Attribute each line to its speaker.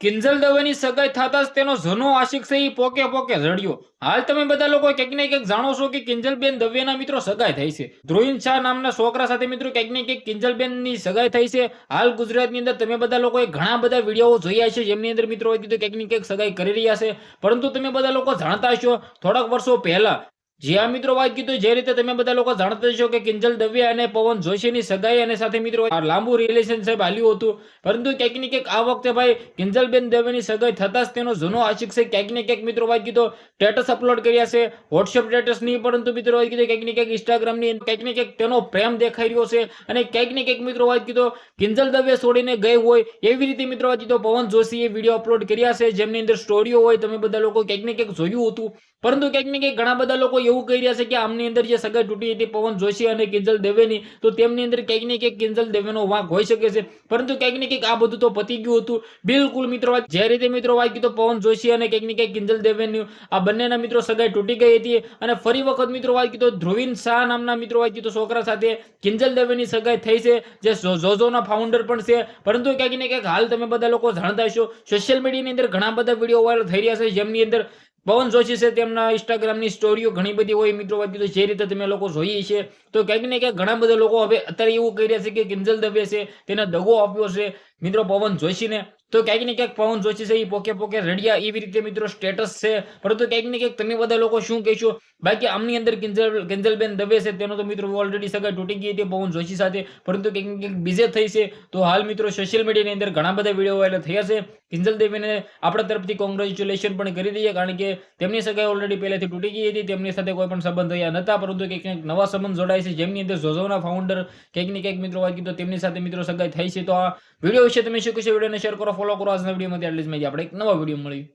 Speaker 1: કિંજલ દવેની સગાઈ થતા જ તેનો જનો આશિક છે ઈ પોકે પોકે રડ્યો. હાલ તમે બધા લોકો કંઈક ને ક્યાંક જાણો છો કે કિંજલબેન દવેના મિત્રો સગાઈ થઈ છે. ધ્રુવિન શાહ નામના છોકરા સાથે મિત્રો ક્યાંક ને કંઈક કિંજલબેનની સગાઈ થઈ છે. હાલ ગુજરાતની અંદર તમે બધા લોકોએ ઘણા બધા વીડિયો જોયા છે, જેમની અંદર મિત્રો કીધું કંઈક ને કંઈક સગાઈ કરી રહ્યા છે. પરંતુ તમે બધા લોકો જાણતા હશો, થોડાક વર્ષો પહેલા જે હા, મિત્રો, વાત કીધું જે રીતે તમે બધા લોકો જાણતા છો કે કિંજલ દવે અને પવન જોશીની સગાઈ અને સાથે મિત્રો લાંબુ રિલેશનશિપ હાલ્યું હતું. પરંતુ ક્યાંક ને ક્યાંક આ વખતે ભાઈ, કિંજલબેન દવેની સગાઈ થતા જ તેનો જૂનો આશિક છે. ક્યાંક ને ક્યાંક મિત્રો, વાત કીધો સ્ટેટસ અપલોડ કર્યા છે. વોટ્સએપ સ્ટેટસ નહીં, પરંતુ મિત્રો, વાત કીધું, ક્યાંક ને ક્યાંક ઇન્સ્ટાગ્રામની ક્યાંક ને ક્યાંક તેનો પ્રેમ દેખાઈ રહ્યો છે. અને ક્યાંક ને ક્યાંક મિત્રો, વાત કીધો, કિંજલ દવે છોડીને ગઈ હોય એવી રીતે મિત્રો, વાત કીધો, પવન જોશીએ વીડિયો અપલોડ કર્યા છે. જેમની અંદર સ્ટોરીઓ હોય, તમે બધા લોકો ક્યાંક ને ક્યાંક જોયું હતું. પરંતુ ક્યાંક ને ક્યાંક ઘણા બધા લોકો એવું કહી રહ્યા છે કે આમની અંદર જે સગાઈ તૂટી હતી પવન જોશી અને કિંજલ દેવેની, તો તેમની અંદર ક્યાંક ને ક્યાંક કિંજલ દેવેનો વાંક હોઈ શકે છે. પરંતુ ક્યાંક ને ક્યાંક આ બધું તો પતી ગયું હતું. બિલકુલ મિત્રો જે રીતે મિત્રો વાત કીધું પવન જોશી અને ક્યાંક ને ક્યાંક કિંજલ દેવેની, આ બંનેના મિત્રો સગાઈ તૂટી ગઈ હતી. અને ફરી વખત મિત્રો વાત કીધું ધ્રુવીન શાહ નામના મિત્રો વાત કીધું છોકરા સાથે કિંજલ દેવેની સગાઈ થઈ છે, જે ઝોઝોના ફાઉન્ડર પણ છે. પરંતુ ક્યાંક ને ક્યાંક હાલ તમે બધા લોકો જાણતા હશો સોશિયલ મીડિયાની અંદર ઘણા બધા વીડિયો વાયરલ થઈ રહ્યા છે. જેમની અંદર પવન જોશી છે તેમના ઇન્સ્ટાગ્રામની સ્ટોરીઓ ઘણી બધી હોય, મિત્રો વધી તો જે રીતે તમે લોકો જોઈએ છે, તો ક્યાંક ને ક્યાંક ઘણા બધા લોકો હવે અત્યારે એવું કહી રહ્યા છે કે કિંજલ દવે છે, તેને દગો આપ્યો છે મિત્રો, પવન જોશીને. તો ક્યાંક ને ક્યાંક પવન જોશી છે એ પોકે પોકે રડિયા એવી રીતે મિત્રો સ્ટેટસ છે. પરંતુ ક્યાંક ને ક્યાંક તમે બધા લોકો શું કહેશો? બાકી આમની અંદર કિંજલ, કિંજલબેન દવે છે, તેનો તો મિત્રો ઓલરેડી સગાઈ તૂટી ગઈ હતી પવન જોશી સાથે. પરંતુ ક્યાંક ને ક્યાંક બીજે થઈ છે. તો હાલ મિત્રો સોશિયલ મીડિયાની અંદર ઘણા બધા વીડિયો વાયરલ થયા છે. કિંજલ દેવીને આપણા તરફથી કોંગ્રેચ્યુલેશન પણ કરી દઈએ, કારણ કે તેમની સગાઈ ઓલરેડી પહેલેથી તૂટી ગઈ હતી. તેમની સાથે કોઈ પણ સંબંધ થયા નતા, પરંતુ ક્યાંક ક્યાંક નવા સંબંધ જોડાય છે. જેમની અંદર ઝોઝોના ફાઉન્ડર ક્યાંક ને ક્યાંક મિત્રો વાત કીધું તેમની સાથે મિત્રો સગાઈ થઈ છે. તો આ વીડિયો વિશે તમે શું કહેશો? વિડીયોને શેર કરો ફોલો કરો. આજના વિડીયોમાંથી જ માહિતી આપણે એક નવા વીડિયો મળી